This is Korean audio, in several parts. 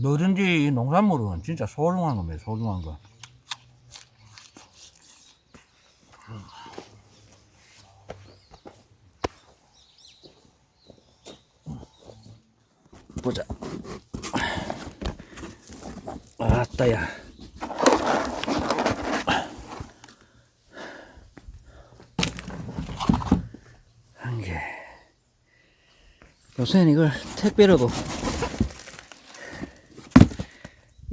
뭐든지 이 농산물은 진짜 소중한 겁니다. 소중한 거. 보자. 아따야. 한 개. 요새는 이걸 택배로도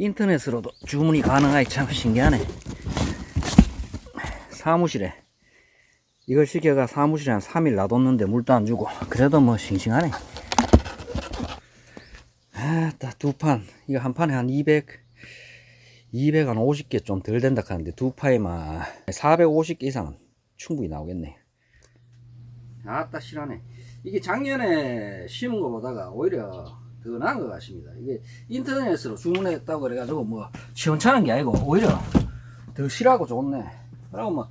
인터넷으로도 주문이 가능하기 참 신기하네. 사무실에 이걸 시켜가 사무실에 한 3일 놔뒀는데 물도 안 주고 그래도 뭐 싱싱하네. 아따 두판 이거 한 판에 한 200, 200 한 50개 좀 덜 된다 하는데 두 파에만 450개 이상은 충분히 나오겠네. 아따 실하네. 이게 작년에 심은 것보다가 오히려 더 나은 것 같습니다. 이게 인터넷으로 주문했다고 그래가지고 뭐 시원찮은 게 아니고 오히려 더 실하고 좋네. 그리고 뭐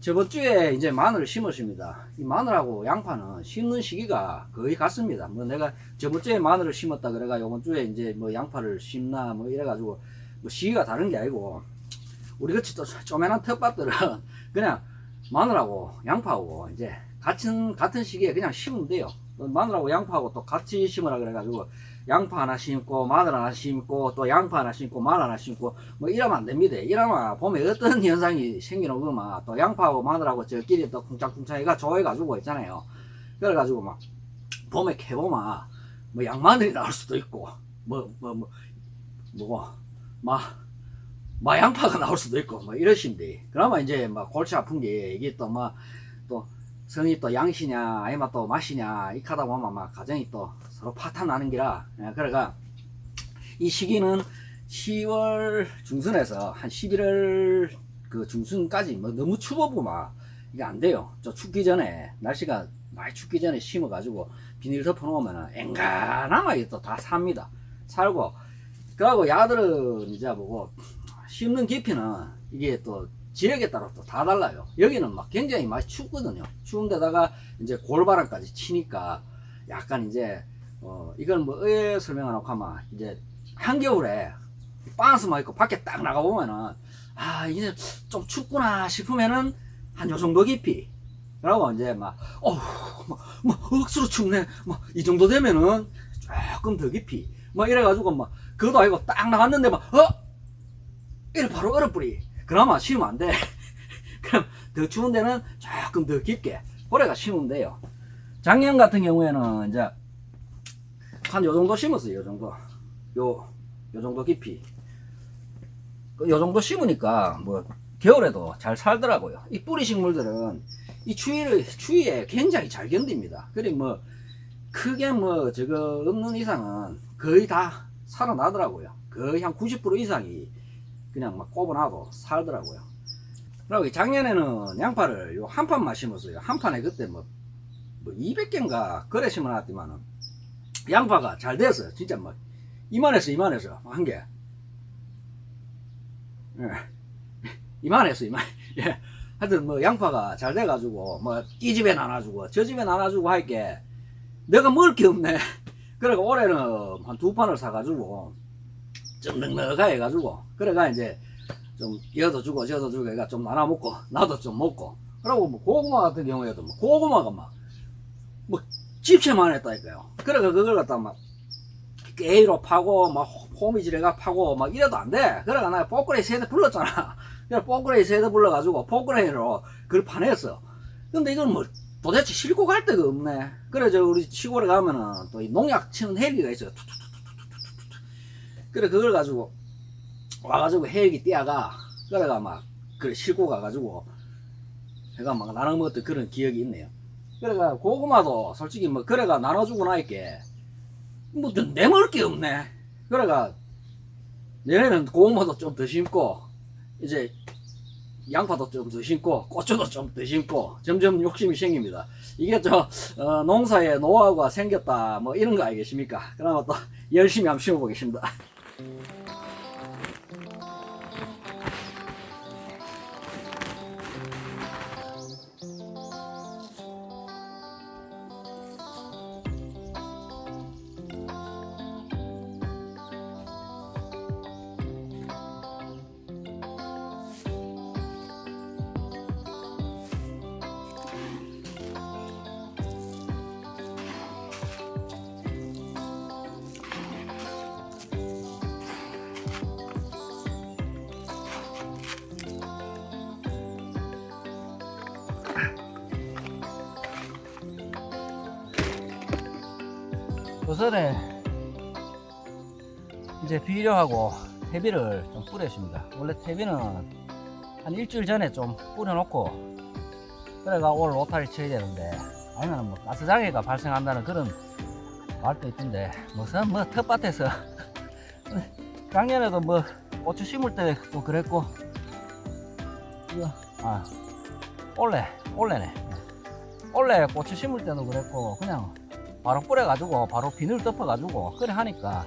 저번 주에 이제 마늘을 심었습니다. 이 마늘하고 양파는 심는 시기가 거의 같습니다. 뭐 내가 저번 주에 마늘을 심었다 그래가 이번 주에 이제 뭐 양파를 심나 뭐 이래가지고 뭐 시기가 다른 게 아니고 우리 같이 또 쪼매난 텃밭들은 그냥 마늘하고 양파하고 이제 같은 같은 시기에 그냥 심으면 돼요. 마늘하고 양파하고 또 같이 심으라 그래가지고 양파 하나 심고 마늘 하나 심고 또 양파 하나 심고 마늘 하나 심고 뭐 이러면 안 됩니다. 이러면 보면 어떤 현상이 생기는 거면 또 양파하고 마늘하고 저끼리 또 쿵짝쿵짝이가 좋아해가지고 있잖아요. 그래가지고 막 봄에 캐보면 뭐 양마늘이 나올 수도 있고 뭐 뭐 뭐 뭐마 마양파가 나올 수도 있고 뭐 이러신데 그러면 이제 막 골치 아픈 게 이게 또뭐또 성이 또 양시냐 아니면 또 맛이냐 이 하다 보면 막 가정이 또 서로 파탄 나는 기라. 예, 그래가 이 시기는 10월 중순에서 한 11월 그 중순까지 뭐 너무 추워고 막 이게 안 돼요. 저 춥기 전에 날씨가 많이 춥기 전에 심어 가지고 비닐 덮어 놓으면은 앵간하게 또 다 삽니다. 살고. 그하고 야들은 이제 보고 심는 깊이는 이게 또 지역에 따라 또 다 달라요. 여기는 막 굉장히 많이 춥거든요. 추운데다가 이제 골바람까지 치니까 약간 이제 어 이건 뭐왜 설명하놓고 하면 이제 한겨울에 반스만 입고 밖에 딱 나가 보면은 아 이제 좀 춥구나 싶으면은 한 요 정도 깊이 그러고 이제 막 어우 막, 막 억수로 춥네 막 이 정도 되면은 조금 더 깊이 뭐 이래가지고 막 그것도 아니고 딱 나갔는데 막 어? 이래 바로 얼어버리 그나마 심으면 안 돼. 그럼 더 추운 데는 조금 더 깊게 고래가 심으면 돼요. 작년 같은 경우에는 이제 한 요 정도 심었어요. 요 정도. 요, 요 정도 깊이. 그요 정도 심으니까 뭐 겨울에도 잘 살더라고요. 이 뿌리 식물들은 이 추위를, 추위에 굉장히 잘 견딥니다. 그리 뭐 크게 뭐 저거 없는 이상은 거의 다 살아나더라고요. 거의 한 90% 이상이 그냥 막 꼽아놔도 살더라고요. 그리고 작년에는 양파를 요 한 판만 심었어요. 한 판에 그때 뭐, 뭐 200개인가 그래 심어놨더만은 양파가 잘 됐어요. 진짜 뭐 이만해서 이만해서 한 개. 예. 이만해서 이만. 예. 하여튼 뭐 양파가 잘 돼가지고 뭐 이 집에 나눠주고 저 집에 나눠주고 할게 내가 먹을 게 없네. 그래가 올해는 한 두 판을 사가지고 좀 넉넉하게 해가지고 그래가 이제 좀 여도 주고 저도 주고 해가 좀 나눠 먹고 나도 좀 먹고. 그리고 뭐 고구마 같은 경우에도 뭐 고구마가 막 뭐 집채만 했다니까요. 그래가 그걸 갖다 막 깨로 파고 막 호미질해가 파고 막 이래도 안돼. 그래가 나 포크레이 세대 불렀잖아. 그래 포크레이 세대 불러가지고 포크레이로 그걸 파냈어. 근데 이건 뭐 도대체 싣고 갈 데가 없네. 그래 저 우리 시골에 가면은 또 이 농약 치는 헬기가 있어요 그래 그걸 가지고 와가지고 헬기 띄어가 그래가 막 그래 싣고 가가지고 해가 막 나눠 먹었던 그런 기억이 있네요. 그래가 고구마도 솔직히 뭐 그래가 나눠주고 나니까 뭐좀 내먹을 게 없네. 그래가 내년에는 고구마도 좀 더 심고 이제 양파도 좀 더 심고 고추도 좀 더 심고 점점 욕심이 생깁니다. 이게 저 어, 농사에 노하우가 생겼다 뭐 이런 거 아니겠습니까? 그나마 또 열심히 한번 심어보겠습니다. 요선에 이제 비료하고 퇴비를 좀 뿌렸습니다. 원래 퇴비는 한 일주일 전에 좀 뿌려놓고 그래가 오늘 로타리 쳐야 되는데 아니면 뭐 가스장애가 발생한다는 그런 말도 있던데 무슨 뭐 텃밭에서 작년에도 뭐 고추 심을 때도 그랬고 이거 아 올해 올해네 올해 고추 심을 때도 그랬고 그냥 바로 뿌려가지고 바로 비늘 덮어가지고 그래 하니까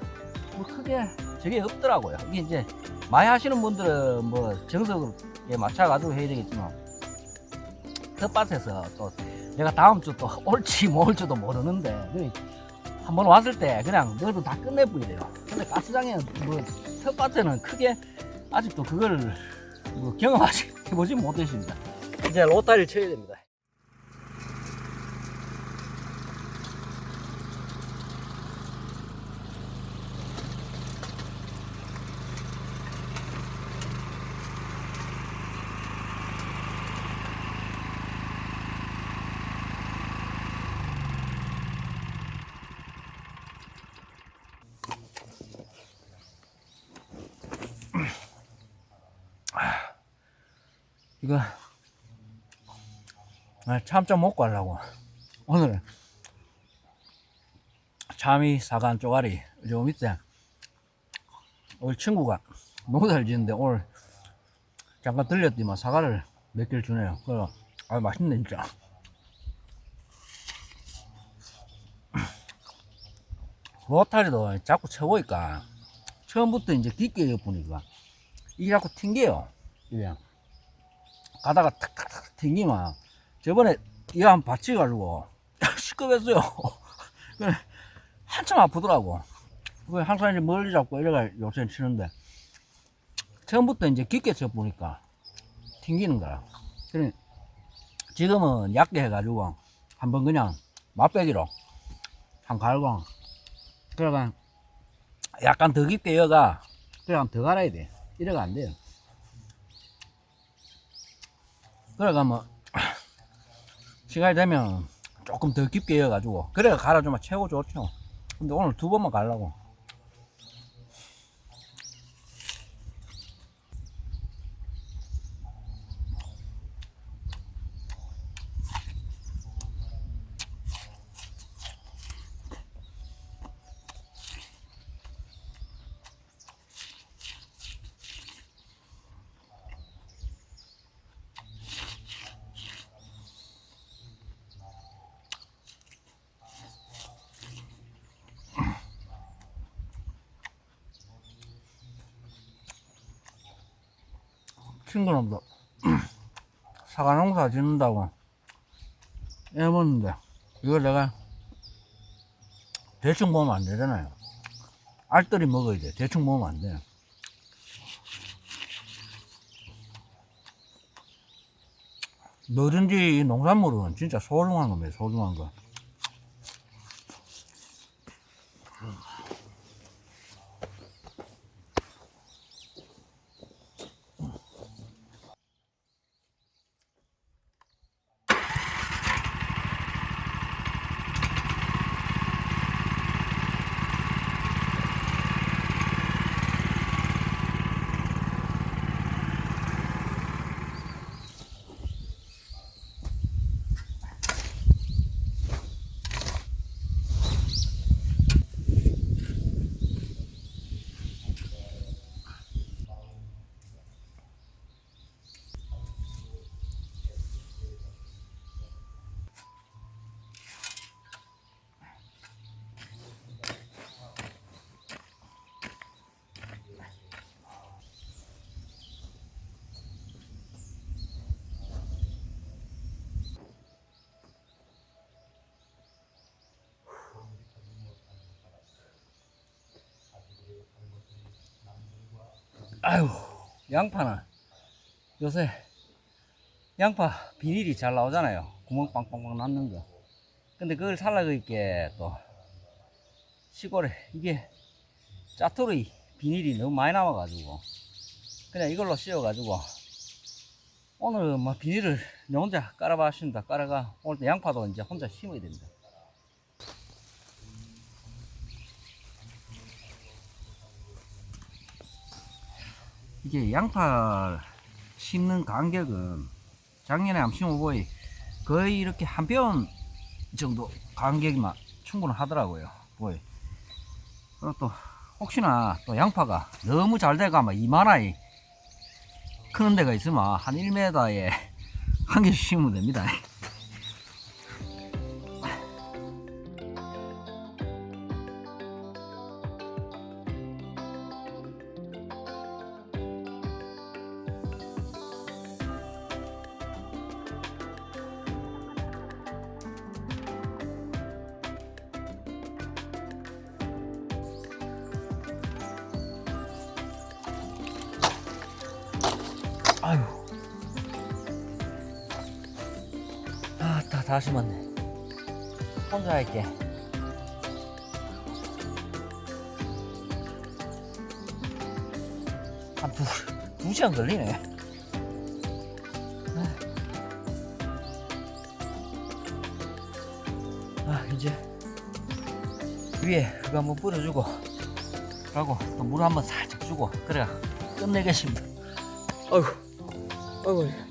뭐 크게 저게 없더라고요. 이게 이제 많이 하시는 분들은 뭐 정석에 맞춰가지고 해야 되겠지만 텃밭에서 또 내가 다음 주 또 올지 뭐 올지도 모르는데 한번 왔을 때 그냥 너도 다 끝내버리래요. 근데 가스장에 뭐 텃밭에는 크게 아직도 그걸 뭐 경험하지 해보지 못했습니다. 이제 로타리를 쳐야 됩니다 이거 아, 참좀 먹고 하려고. 오늘 참이 사간 쪼가리 요 밑에 우리 친구가 농사를 지는데 오늘 잠깐 들렸더니만 사과를 몇 개를 주네요. 그래 아 맛있네 진짜. 로타리도 자꾸 쳐보니까 처음부터 이제 깊게 보니까 이게 자꾸 튕겨요. 이게 가다가 탁탁탁 튕기면 저번에 이거 한 받치가지고 시끄럽했어요. 그래 한참 아프더라고. 그 항상 이제 멀리 잡고 이래가 요새 치는데 처음부터 이제 깊게 쳐 보니까 튕기는 거야. 그래 지금은 얕게 해가지고 한번 그냥 맛배기로 한 갈고 그래가 약간 더 깊게 여가 그래 더 갈아야 돼. 이래가 안 돼요. 그래가 뭐 시간이 되면 조금 더 깊게 이어가지고 그래 갈아주면 최고 좋죠 근데 오늘 두 번만 가려고 친구놈도 사과 농사 짓는다고 애 먹는데 이거 내가 대충 보면 안 되잖아요. 알뜰히 먹어야 돼. 대충 보면 안 돼 뭐든지 이 농산물은 진짜 소중한 겁니다. 소중한 거 아유 양파는 요새 양파 비닐이 잘 나오잖아요. 구멍 빵빵빵 났는 거. 근데 그걸 살라고 있게 또 시골에 이게 짜투리 비닐이 너무 많이 나와가지고 그냥 이걸로 씌워가지고 오늘 뭐 비닐을 내 혼자 깔아봐 하신다. 깔아가 오늘 또 양파도 이제 혼자 심어야 됩니다 이게 양파 심는 간격은 작년에 한번 심어보이 거의 이렇게 한 뼘 정도 간격이만 충분하더라고요. 보이. 그리고 또 혹시나 또 양파가 너무 잘 돼가 막 이만하이 크는 데가 있으면 한 1m에 한 개씩 심으면 됩니다. 아유. 아, 다, 다 심었네. 혼자 할게. 한 두, 두 시간 걸리네. 아, 아, 이제 위에 그거 한번 뿌려주고, 그리고 또 물 한번 살짝 주고, 그래 끝내겠습니다. 아이 고, 아이고.